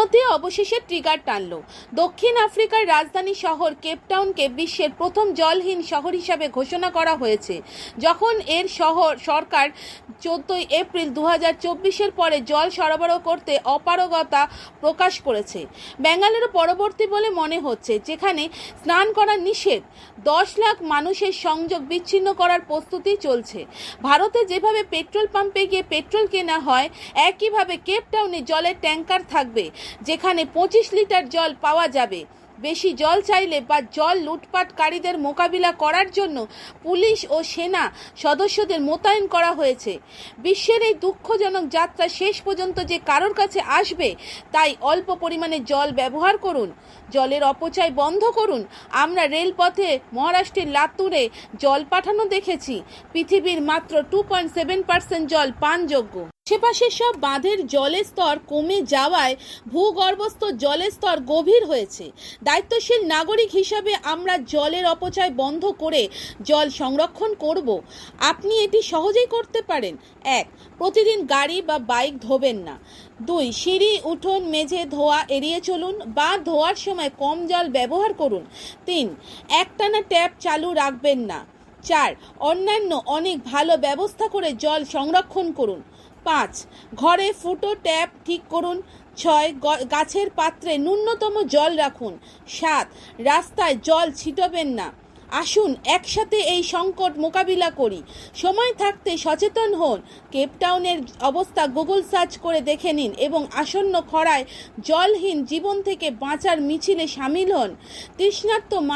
উন্নতি অবশেষে ট্রিগার টানল। দক্ষিণ আফ্রিকার রাজধানী শহর কেপটাউনকে বিশ্বের প্রথম জলহীন শহর হিসাবে ঘোষণা করা হয়েছে। যখন এর শহর, সরকার চোদ্দই এপ্রিল দু হাজার পরে জল সরবরাহ করতে অপারগতা প্রকাশ করেছে। ব্যাঙ্গালুরু পরবর্তী বলে মনে হচ্ছে, যেখানে স্নান করা নিষেধ, দশ লাখ মানুষের সংযোগ বিচ্ছিন্ন করার প্রস্তুতি চলছে। ভারতে যেভাবে পেট্রোল পাম্পে গিয়ে পেট্রোল কেনা হয়, একইভাবে কেপটাউনে জলের ট্যাঙ্কার থাকবে। যেখানে পঁচিশ লিটার জল পাওয়া যাবে। বেশি জল চাইলে বা জল লুটপাটকারীদের মোকাবিলা করার জন্য পুলিশ ও সেনা সদস্যদের মোতায়েন করা হয়েছে। বিশ্বের এই দুঃখজনক যাত্রা শেষ পর্যন্ত যে কারোর কাছে আসবে, তাই অল্প পরিমাণে জল ব্যবহার করুন। জলের অপচয় বন্ধ করুন। আমরা রেলপথে, মহারাষ্ট্রের লাতুরে জল পাঠানো দেখেছি। পৃথিবীর মাত্র টু পয়েন্ট সেভেন পার্সেন্ট জল পানযোগ্য। আশেপাশে সব বাঁধের জলের স্তর কমে যাওয়ায় ভূগর্ভস্থ জলের স্তর গভীর হয়েছে। দায়িত্বশীল নাগরিক হিসাবে আমরা জলের অপচয় বন্ধ করে জল সংরক্ষণ করব। আপনি এটি সহজেই করতে পারেন। এক, প্রতিদিন গাড়ি বা বাইক ধোবেন না। দুই, সিঁড়ি, উঠোন, মেঝে, ধোয়া এড়িয়ে চলুন বা ধোয়ার সময় কম জল ব্যবহার করুন। তিন, একটানা ট্যাপ চালু রাখবেন না। চার, অন্যান্য অনেক ভালো ব্যবস্থা করে জল সংরক্ষণ করুন। পাঁচ। ঘরে ফুটো ট্যাপ ঠিক করুন। ছয় গাছের পাত্রে ন্যূনতম জল রাখুন। সাত, রাস্তায় জল ছিটবেন না। আসুন, একসাথে এই সংকট মোকাবিলা করি। সময় থাকতে সচেতন হন। কেপটাউনের অবস্থা গুগল সার্চ করে দেখে নিন এবং আসন্ন খরায় জলহীন জীবন থেকে বাঁচার মিছিলে সামিল হন। তৃষ্ণার্ত